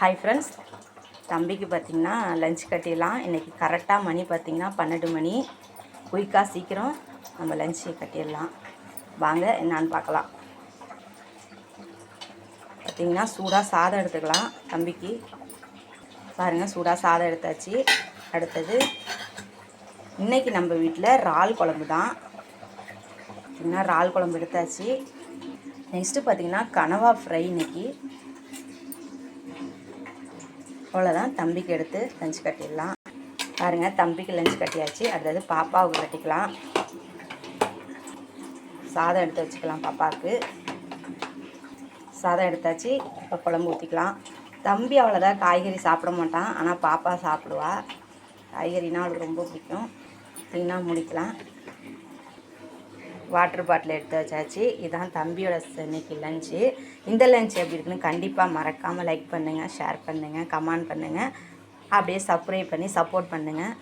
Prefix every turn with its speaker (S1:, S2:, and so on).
S1: Hi friends தம்பிக்கு பார்த்திங்கன்னா lunch கட்டிடலாம். இன்றைக்கி கரெக்டாக மணி பார்த்திங்கன்னா பன்னெண்டு மணி. குயிக்காக சீக்கிரம் நம்ம லஞ்சு கட்டிடலாம். வாங்க என்னான்னு பார்க்கலாம். பார்த்திங்கன்னா சூடாக சாதம் எடுத்துக்கலாம் தம்பிக்கு. பாருங்கள் சூடாக சாதம் எடுத்தாச்சு. அடுத்தது இன்றைக்கி நம்ம வீட்டில் இறால் குழம்பு தான். பார்த்திங்கன்னா இறால் குழம்பு எடுத்தாச்சு. நெக்ஸ்ட்டு பார்த்திங்கன்னா கனவா ஃப்ரை இன்னைக்கு. அவ்வளோதான் தம்பிக்கு எடுத்து லஞ்ச் கட்டிடலாம். பாருங்கள் தம்பிக்கு லஞ்ச் கட்டியாச்சு. அடுத்தது பாப்பாவுக்கு கட்டிக்கலாம். சாதம் எடுத்து வச்சுக்கலாம் பாப்பாவுக்கு. சாதம் எடுத்தாச்சு. இப்போ குழம்பு ஊற்றிக்கலாம் தம்பி அவ்வளோதான் காய்கறி சாப்பிட மாட்டான். ஆனால் பாப்பா சாப்பிடுவா. காய்கறினா அவளுக்கு ரொம்ப பிடிக்கும். க்ளீனாக முடிக்கலாம். வாட்டர் பாட்டில் எடுத்து வச்சாச்சு. இதுதான் தம்பியோட இன்னைக்கு லஞ்சு இந்த லஞ்ச் எப்படி இருக்குன்னு கண்டிப்பாக மறக்காமல் லைக் பண்ணுங்கள் ஷேர் பண்ணுங்கள் கமெண்ட் பண்ணுங்கள் அப்படியே சப்ஸ்கிரைப் பண்ணி சப்போர்ட் பண்ணுங்கள்